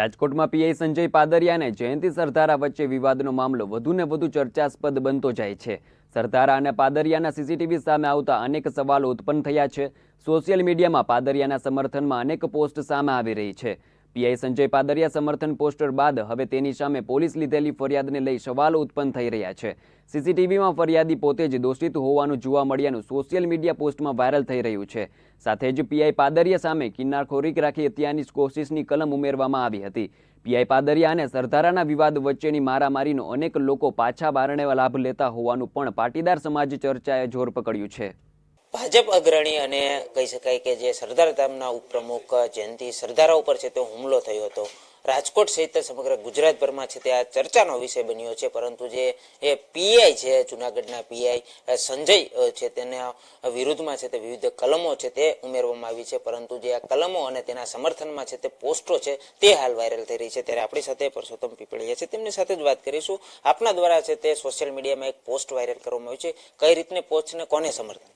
રાજકોટમાં પીઆઈ સંજય પાદરિયા અને જયંતિ સરદારા વચ્ચે વિવાદનો મામલો વધુને વધુ ચર્ચાસ્પદ બનતો જાય છે. સરદારા અને પાદરિયાના સીસીટીવી સામે આવતા અનેક સવાલો ઉત્પન્ન થયા છે. સોશિયલ મીડિયામાં પાદરિયાના સમર્થનમાં અનેક પોસ્ટ સામે આવી રહી છે. પીઆઈ સંજય પાદરિયા સમર્થન પોસ્ટર બાદ હવે તેની સામે પોલીસ લીધેલી ફરિયાદને લઈ સવાલો ઉત્પન્ન થઈ રહ્યા છે. સીસીટીવીમાં ફરિયાદી પોતે જ દોષિત હોવાનું જોવા મળ્યાનું સોશિયલ મીડિયા પોસ્ટમાં વાયરલ થઈ રહ્યું છે. સાથે જ પીઆઈ પાદરિયા સામે કિન્નારખોરીક રાખી હત્યાની કોશિશની કલમ ઉમેરવામાં આવી હતી. પીઆઈ પાદરિયા અને સરધારાના વિવાદ વચ્ચેની મારામારીનો અનેક લોકો પાછા બારણે લાભ લેતા હોવાનું પણ પાટીદાર સમાજ ચર્ચાએ જોર પકડ્યું છે. ભાજપ અગ્રણી અને કહી શકાય કે જે સરદાર ધામના ઉપપ્રમુખ જયંતિ સરદારા ઉપર છે તે હુમલો થયો હતો. રાજકોટ સહિત સમગ્ર ગુજરાતભરમાં છે તે આ ચર્ચાનો વિષય બન્યો છે. પરંતુ જે એ પીઆઈ છે, જુનાગઢના પીઆઈ સંજય છે તેના વિરુદ્ધમાં છે તે વિવિધ કલમો છે તે ઉમેરવામાં આવી છે. પરંતુ જે આ કલમો અને તેના સમર્થનમાં છે તે પોસ્ટો છે તે હાલ વાયરલ થઈ રહી છે. ત્યારે આપણી સાથે પરસોત્તમ પીપળિયા છે. તેમની સાથે જ વાત કરીશું. આપના દ્વારા છે તે સોશિયલ મીડિયામાં એક પોસ્ટ વાયરલ કરવામાં આવી છે. કઈ રીતની પોસ્ટ ને કોને સમર્થન?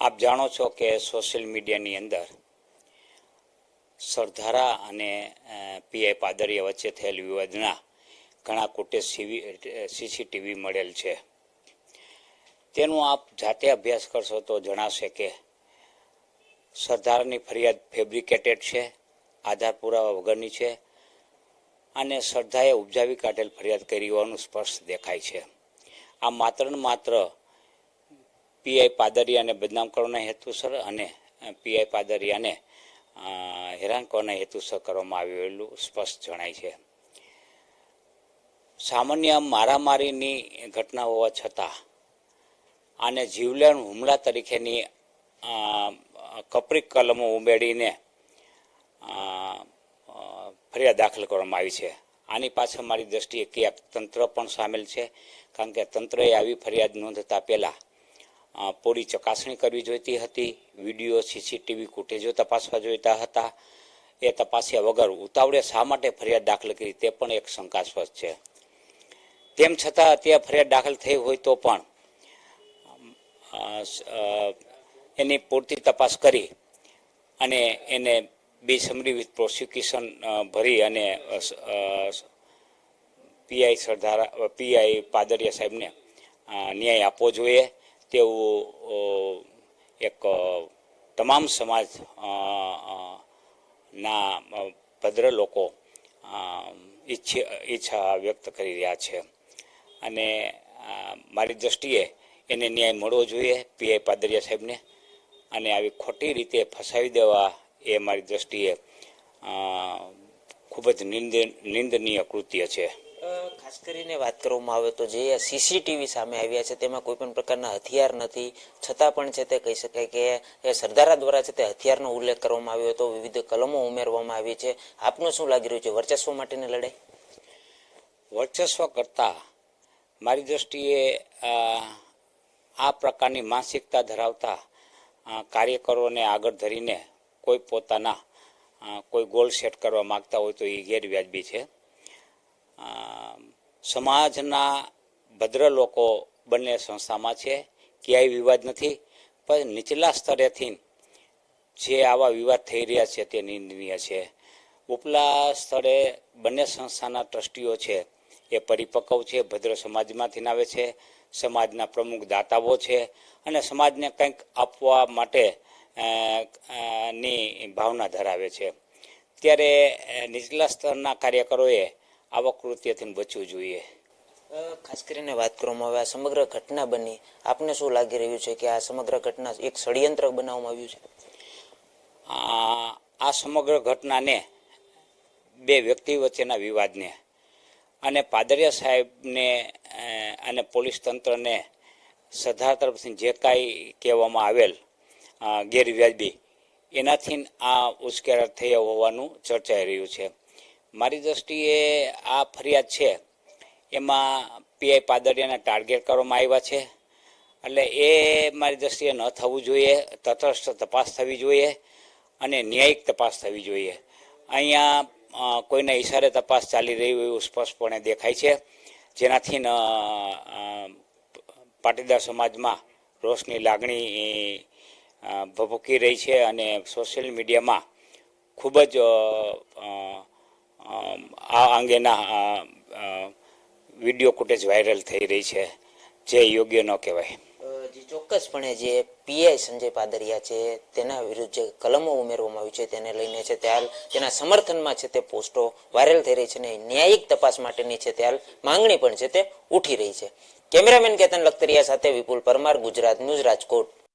આપ જાણો છો કે સોશિયલ મીડિયાની અંદર સરધારા અને પીઆઈ પાદરિયા વચ્ચે થયેલ વિવાદના ઘણા કુટેજ સીસીટીવી મળેલ છે. તેનું આપ જાતે અભ્યાસ કરશો તો જણાશે કે સરદારની ફરિયાદ ફેબ્રિકેટેડ છે, આધાર પુરાવા વગરની છે અને શ્રદ્ધાએ ઉપજાવી કાઢેલ ફરિયાદ કરી હોવાનું સ્પષ્ટ દેખાય છે. આ માત્ર ને માત્ર પીઆઈ પાદરિયાને બદનામ કરવાના હેતુસર અને પીઆઈ પાદરિયાને હેરાન કરવાના હેતુસર કરવામાં આવેલું સ્પષ્ટ જણાય છે. સામાન્ય મારામારીની ઘટના હોવા છતાં આને જીવલેણ હુમલા તરીકેની કપરી કલમો ઉમેરીને ફરિયાદ દાખલ કરવામાં આવી છે. આની પાછળ મારી દ્રષ્ટિએ ક્યાંક તંત્ર પણ સામેલ છે, કારણ કે તંત્રએ આવી ફરિયાદ નોંધતા પહેલાં પૂરી ચકાસણી કરવી જોઈતી હતી. વીડિયો સીસીટીવી ફૂટેજો તપાસવા જોઈતા હતા. એ તપાસ્યા વગર ઉતાવળે શા માટે ફરિયાદ દાખલ કરી તે પણ એક શંકાસ્પદ છે. તેમ છતાં અત્યારે ફરિયાદ દાખલ થઈ હોય તો પણ એની પૂરતી તપાસ કરી અને એને બિસમરી વિથ પ્રોસિક્યુશન ભરી અને પીઆઈ સરદારા પીઆઈ પાદરિયા સાહેબને ન્યાય આપવો જોઈએ. અ, એક તમામ સમાજ ના ભદ્ર લોકો ઈચ્છે વ્યક્ત કરી રહ્યા છે. અને મારી દ્રષ્ટિએ એને ન્યાય મળવો જોઈએ પીઆઈ પાદરિયા સાહેબને. અને આવી ખોટી રીતે ફસાવી દેવા એ મારી દ્રષ્ટિએ ખૂબ જ નિંદ નિંદનીય કૃત્ય છે. ખાસ કરીને વાત કરવામાં આવે તો જે સીસીટીવી સામે આવ્યા છે, તેમાં કોઈ પણ પ્રકારના હથિયાર નથી. છતાં પણ છે તે કહી શકાય કે એ સરદારા દ્વારા છે તે હથિયારનો ઉલ્લેખ કરવામાં આવ્યો હતો. વિવિધ કલમો ઉમેરવામાં આવી છે. આપનું શું લાગી રહ્યું છે? વર્ચસ્વ માટેની લડાઈ? વર્ચસ્વ કરતા મારી દ્રષ્ટિએ આ પ્રકારની માનસિકતા ધરાવતા કાર્યકરોને આગળ ધરીને કોઈ પોતાના કોઈ ગોલ સેટ કરવા માગતા હોય તો એ ગેરવ્યાજબી છે. સમાજના ભદ્ર લોકો બંને સંસ્થામાં છે, ક્યાંય વિવાદ નથી. પણ નીચલા સ્તરેથી જે આવા વિવાદ થઈ રહ્યા છે તે નિંદનીય છે. ઉપલા સ્તરે બંને સંસ્થાના ટ્રસ્ટીઓ છે, એ પરિપક્વ છે, ભદ્ર સમાજમાંથી આવે છે, સમાજના પ્રમુખ દાતાઓ છે અને સમાજને કંઈક આપવા માટે ની ભાવના ધરાવે છે. ત્યારે નીચલા સ્તરના કાર્યકરોએ આવા કૃત્યથી બચવું જોઈએ. ખાસ કરીને વાત કરવામાં આવે આ સમગ્ર ઘટના બની. આપને શું લાગી રહ્યું છે કે આ સમગ્ર ઘટના એક ષડયંત્ર બનાવવામાં આવ્યું છે? આ સમગ્ર ઘટનાને બે વ્યક્તિ વચ્ચેના વિવાદને અને પાદરિયા સાહેબને અને પોલીસ તંત્રને સરદાર તરફથી જે કાંઈ કહેવામાં આવેલ ગેરવ્યાજબી, એનાથી આ ઉશ્કેરા થયા હોવાનું ચર્ચાઈ રહ્યું છે. મારી દ્રષ્ટિએ આ ફરિયાદ છે એમાં પીઆઈ પાદરિયાના ટાર્ગેટ કરવામાં આવ્યા છે. એટલે એ મારી દ્રષ્ટિએ ન થવું જોઈએ તટસ્થ તપાસ થવી જોઈએ અને ન્યાયિક તપાસ થવી જોઈએ. અહીંયા કોઈના ઈશારે તપાસ ચાલી રહી હોય એવું સ્પષ્ટપણે દેખાય છે. જેનાથી ન, પાટીદાર સમાજમાં રોષની લાગણી ભભૂકી રહી છે અને સોશિયલ મીડિયામાં ખૂબ જ આ અંગેના વીડિયો ફૂટેજ વાયરલ થઈ રહી છે. જે યોગ્ય ન કહેવાય. ચોક્કસપણે જે પીઆઈ સંજય પાદરિયા છે, તેના વિરુદ્ધ જે કલમો ઉમેરવામાં આવી છે, તેને લઈને છે તે હાલ તેના સમર્થનમાં છે, તે પોસ્ટો વાયરલ થઈ રહી છે અને ન્યાયિક તપાસ માટેની છે તે હાલ માંગણી પણ છે, તે ઉઠી રહી છે. કેમેરામેન કેતન લખતરિયા સાથે વિપુલ પરમાર, ગુજરાત ન્યૂઝ રાજકોટ.